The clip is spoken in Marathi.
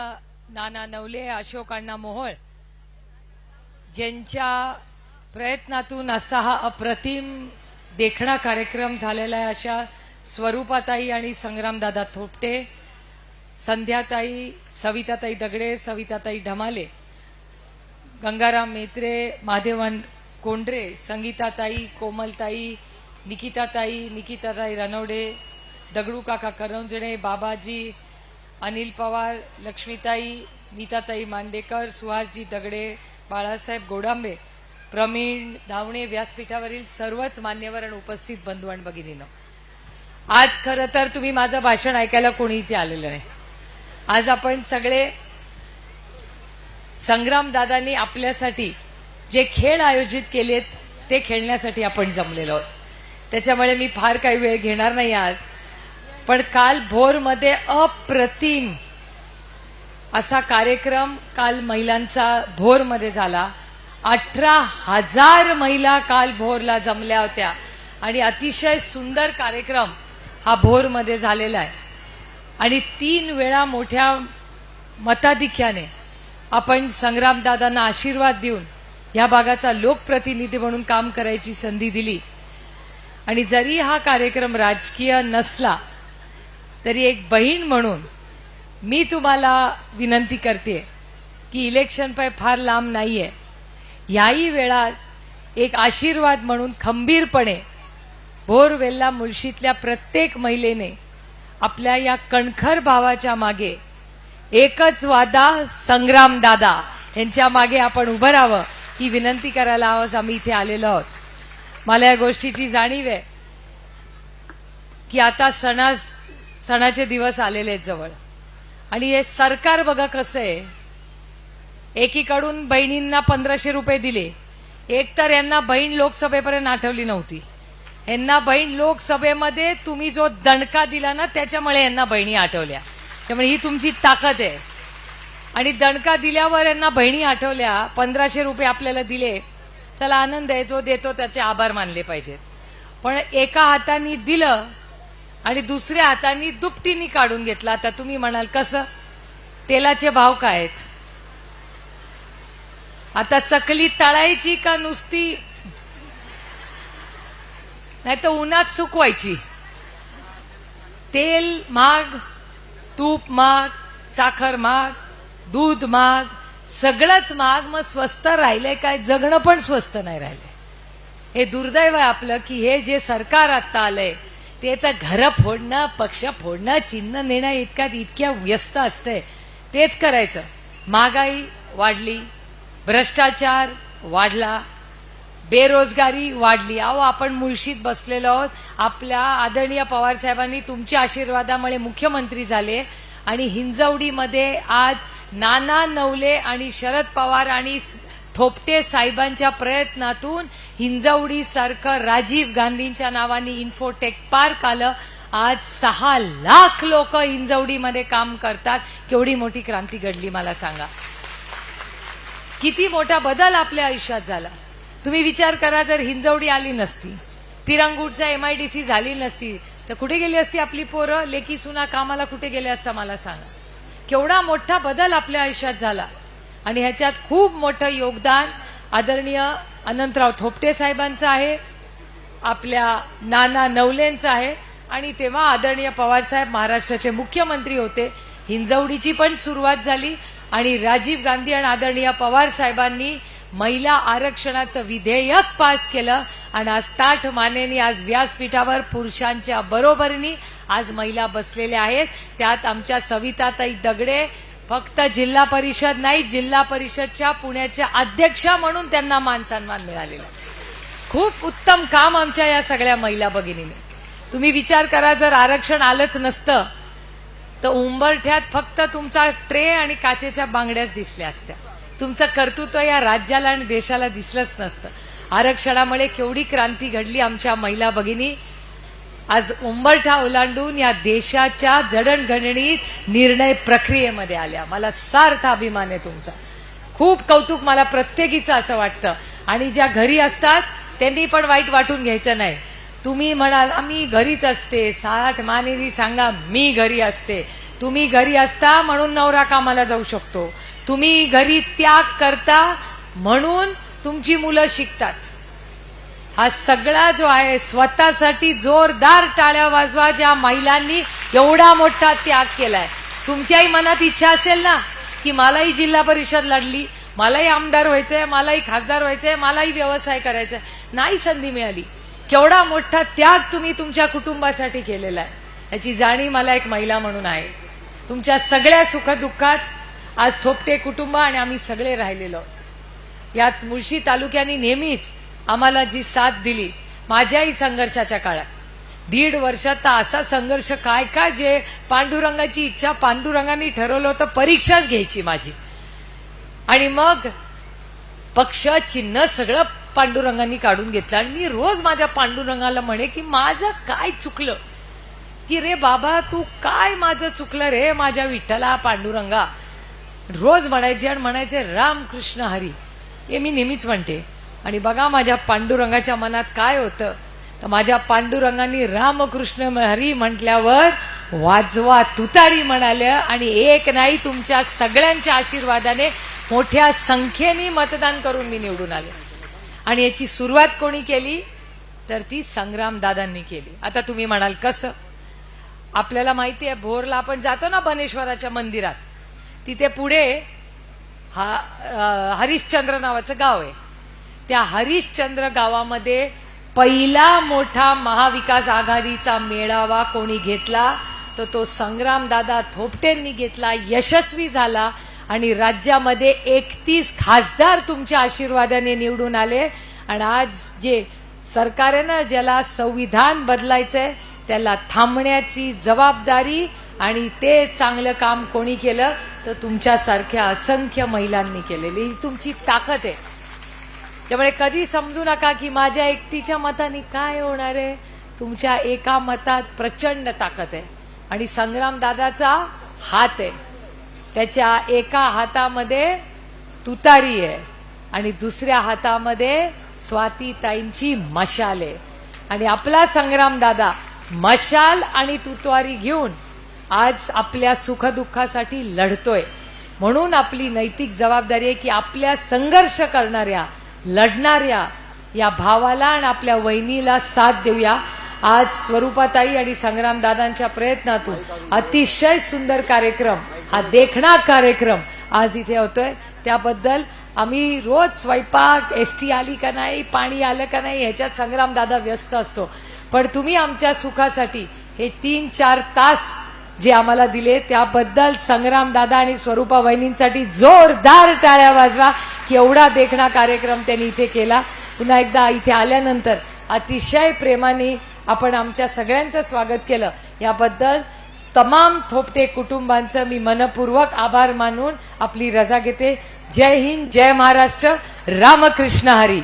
नाना नवले अशोक अण्णा मोहोळ. ज्यांच्या प्रयत्नातून असा हा अप्रतिम देखणा कार्यक्रम झालेला आहे अशा स्वरूपाताई आणि संग्रामदादा थोपटे संध्याताई सविताताई दगडे सविताताई ढमाले गंगाराम मेत्रे माधेवन कोंडरे संगीताताई कोमलताई निकिताताई निकिताताई रनवडे दगडू काका करंजणे बाबाजी अनिल पवार लक्ष्मीताई नीताताई मांडेकर सुहासजी दगडे बाळासाहेब गोडांबे प्रवीण धावणे व्यासपीठावरील सर्वच मान्यवर आणि उपस्थित बंधू आणि भगिनीनं आज खरं तर तुम्ही माझं भाषण ऐकायला कोणी इथे आलेलं नाही. आज आपण सगळे संग्रामदादांनी आपल्यासाठी जे खेळ आयोजित केलेत ते खेळण्यासाठी आपण जमलेलो आहोत. त्याच्यामुळे मी फार काही वेळ घेणार नाही आज. पण काल भोरमध्ये अप्रतिम असा कार्यक्रम काल महिलांचा भोरमध्ये झाला. अठरा हजार महिला काल भोरला जमल्या होत्या. आणि अतिशय सुंदर कार्यक्रम हा भोरमध्ये झालेला आहे. आणि तीन वेळा मोठ्या मताधिक्याने आपण संग्रामदादांना आशीर्वाद देऊन या भागाचा लोकप्रतिनिधी म्हणून काम करायची संधी दिली. आणि जरी हा कार्यक्रम राजकीय नसला तरी एक बहीण म्हणून मी तुम्हाला विनंती करते की इलेक्शन पाय फार लांब नाहीये. ह्याही वेळात एक आशीर्वाद म्हणून खंबीरपणे भोरवेल्ला मुळशीतल्या प्रत्येक महिलेने आपल्या या कणखर भावाच्या मागे एकच वादा संग्राम दादा यांच्या मागे आपण उभं राहावं ही विनंती करायला आवाज आम्ही इथे आलेलो आहोत. मला या गोष्टीची जाणीव आहे की आता सणा सणाचे दिवस आलेले आहेत जवळ. आणि हे सरकार बघा कसं आहे. एकीकडून बहिणींना पंधराशे रुपये दिले. एक तर यांना बहीण लोकसभेपर्यंत आठवली नव्हती. यांना बहीण लोकसभेमध्ये तुम्ही जो दणका दिला ना त्याच्यामुळे यांना बहिणी आठवल्या. त्यामुळे ही तुमची ताकद आहे. आणि दणका दिल्यावर यांना बहिणी आठवल्या पंधराशे रुपये आपल्याला दिले. चला आनंद आहे जो देतो त्याचे आभार मानले पाहिजेत. पण एका हाताने दिलं आणि दुसऱ्या हाताने दुपटीने काढून घेतला. आता तुम्ही म्हणाल कसं? तेलाचे भाव काय आहेत? आता चकली तळायची का नुसती? नाही तर उन्हात सुकवायची. तेल माग तूप माग साखर माग दूध माग सगळंच महाग मग स्वस्त राहिलंय काय? जगणं पण स्वस्त नाही राहिलंय. हे दुर्दैव आहे आपलं की हे जे सरकार आता आलंय ते तर घर फोडणं पक्ष फोडणं चिन्ह नेणं इतक्यात इतक्या व्यस्त असते. तेच करायचं. महागाई वाढली भ्रष्टाचार वाढला बेरोजगारी वाढली. अहो आपण मुळशीत बसलेलो आहोत. आपल्या आदरणीय पवार साहेबांनी तुमच्या आशीर्वादामुळे मुख्यमंत्री झाले आणि हिंजवडीमध्ये आज नाना नवले आणि शरद पवार आणि थोपटे साहेबांच्या प्रयत्नातून हिंजवडी सारखं राजीव गांधींच्या नावाने इन्फोटेक पार्क आलं. आज सहा लाख लोक हिंजवडीमध्ये काम करतात. केवढी मोठी क्रांती घडली मला सांगा. किती मोठा बदल आपल्या आयुष्यात झाला. तुम्ही विचार करा जर हिंजवडी आली नसती पिरंगूटचा एमआयडीसी झाली नसती तर कुठे गेली असती आपली पोरं? लेकी सुना कामाला कुठे गेले असता मला सांगा. केवढा मोठा बदल आपल्या आयुष्यात झाला. आणि ह्याच्यात खूप मोठं योगदान आदरणीय अनंतराव थोपटे साहेबांचं आहे आपल्या नाना नवलेंचं आहे. आणि तेव्हा आदरणीय पवारसाहेब महाराष्ट्राचे मुख्यमंत्री होते. हिंजवडीची पण सुरुवात झाली. आणि राजीव गांधी आणि आदरणीय पवार साहेबांनी महिला आरक्षणाचं विधेयक पास केलं. आणि आज ताठ मानेनी आज व्यासपीठावर पुरुषांच्या बरोबरीने आज महिला बसलेल्या आहेत. त्यात आमच्या सविताताई दगडे फक्त जिल्हा परिषद नाही जिल्हा परिषदच्या पुण्याच्या अध्यक्षा म्हणून त्यांना मान सन्मान मिळालेला खूप उत्तम काम आमच्या या सगळ्या महिला भगिनीने. तुम्ही विचार करा जर आरक्षण आलंच नसतं तर उंबरठ्यात फक्त तुमचा ट्रे आणि काचेच्या बांगड्याच दिसल्या असत्या. तुमचं कर्तृत्व या राज्याला आणि देशाला दिसलंच नसतं. आरक्षणामुळे केवढी क्रांती घडली आमच्या महिला भगिनी आज उंबरठा ओलांडून या देशाच्या जडणघडणीत निर्णय प्रक्रियेमध्ये आल्या. मला सार्थ अभिमान आहे तुमचा. खूप कौतुक मला प्रत्येकीचं असं वाटतं. आणि ज्या घरी असतात त्यांनी पण वाईट वाटून घ्यायचं नाही. तुम्ही म्हणाल आम्ही घरीच असते. साठ मानेरी सांगा मी घरी असते. तुम्ही घरी असता म्हणून नवरा कामाला जाऊ शकतो. तुम्ही घरी त्याग करता म्हणून तुमची मुलं शिकतात. हा सगळा जो आहे स्वतःसाठी जोरदार टाळ्या वाजवा ज्या महिलांनी एवढा मोठा त्याग केलाय. तुमच्याही मनात इच्छा असेल ना की मलाही जिल्हा परिषद लढली मलाही आमदार व्हायचंय मलाही खासदार व्हायचंय मलाही व्यवसाय करायचाय. नाही संधी मिळाली. केवढा मोठा त्याग तुम्ही तुमच्या कुटुंबासाठी केलेला आहे. याची जाणीव मला एक महिला म्हणून आहे. तुमच्या सगळ्या सुखदुःखात आज थोपटे कुटुंब आणि आम्ही सगळे राहिलेलो आहोत. यात मुळशी तालुक्याने नेहमीच आम्हाला जी साथ दिली माझ्याही संघर्षाच्या काळात. दीड वर्षात तर असा संघर्ष काय काय जे पांडुरंगाची इच्छा पांडुरंगाने ठरवलं होतं परीक्षाच घ्यायची माझी. आणि मग पक्ष चिन्ह सगळं पांडुरंगांनी काढून घेतलं. आणि मी रोज माझ्या पांडुरंगाला म्हणे की माझं काय चुकलं? की रे बाबा तू काय माझं चुकलं रे माझ्या विठ्ठला पांडुरंगा? रोज म्हणायचे आणि म्हणायचे रामकृष्ण हरी. हे मी नेहमीच म्हणते. आणि बघा माझ्या पांडुरंगाच्या मनात काय होतं. तर माझ्या पांडुरंगाने रामकृष्ण हरी म्हटल्यावर वाजवा तुतारी म्हणाल्या. आणि एक नाही तुमच्या सगळ्यांच्या आशीर्वादाने मोठ्या संख्येने मतदान करून मी निवडून आले. आणि याची सुरुवात कोणी केली? तर ती संग्राम दादांनी केली. आता तुम्ही म्हणाल कसं? आपल्याला माहिती आहे भोरला आपण जातो ना बनेश्वराच्या मंदिरात. तिथे पुढे हा हरिश्चंद्र नावाचं गाव आहे. त्या हरिश्चंद्र गावामध्ये पहिला मोठा महाविकास आघाडीचा मेळावा कोणी घेतला तर तो संग्रामदादा थोपटेंनी घेतला यशस्वी झाला आणि राज्यामध्ये एकतीस खासदार तुमच्या आशीर्वादाने निवडून आले. आणि आज जे सरकारनं ज्याला संविधान बदलायचंय त्याला थांबण्याची जबाबदारी आणि ते चांगलं काम कोणी केलं तर तुमच्यासारख्या असंख्य महिलांनी केलेली. ही तुमची ताकद आहे. त्यामुळे कधी समजू नका की माझ्या एकटीच्या मताने काय होणार आहे? तुमच्या एका मतात प्रचंड ताकद आहे. आणि संग्राम दादाचा हात आहे. त्याच्या एका हातामध्ये तुतारी आहे. आणि दुसऱ्या हातामध्ये स्वातीताईंची मशाल आहे. आणि आपला संग्राम दादा मशाल आणि तुतवारी घेऊन आज आपल्या सुखदुःखासाठी लढतोय. म्हणून आपली नैतिक जबाबदारी आहे की आपल्या संघर्ष करणाऱ्या लढणाऱ्या या भावाला आणि आपल्या वहिनीला साथ देऊया. आज स्वरूपाताई आणि संग्रामदादांच्या प्रयत्नातून अतिशय सुंदर कार्यक्रम हा देखणा कार्यक्रम आज इथे होतोय. त्याबद्दल आम्ही रोज स्वयंपाक एस टी आली का नाही पाणी आलं का नाही ह्याच्यात संग्रामदादा व्यस्त असतो. पण तुम्ही आमच्या सुखासाठी हे तीन चार तास जे आम्हाला दिले त्याबद्दल संग्राम दादा आणि स्वरूपा वहिनींसाठी जोरदार टाळ्या वाजवा. एवढा देखणा कार्यक्रम त्यांनी इथे केला. पुन्हा एकदा इथे आल्यानंतर अतिशय प्रेमाने आपण आमच्या सगळ्यांचं स्वागत केलं. याबद्दल तमाम थोपटे कुटुंबांचं मी मनपूर्वक आभार मानून आपली रजा घेते. जय हिंद जय महाराष्ट्र. रामकृष्ण हरी.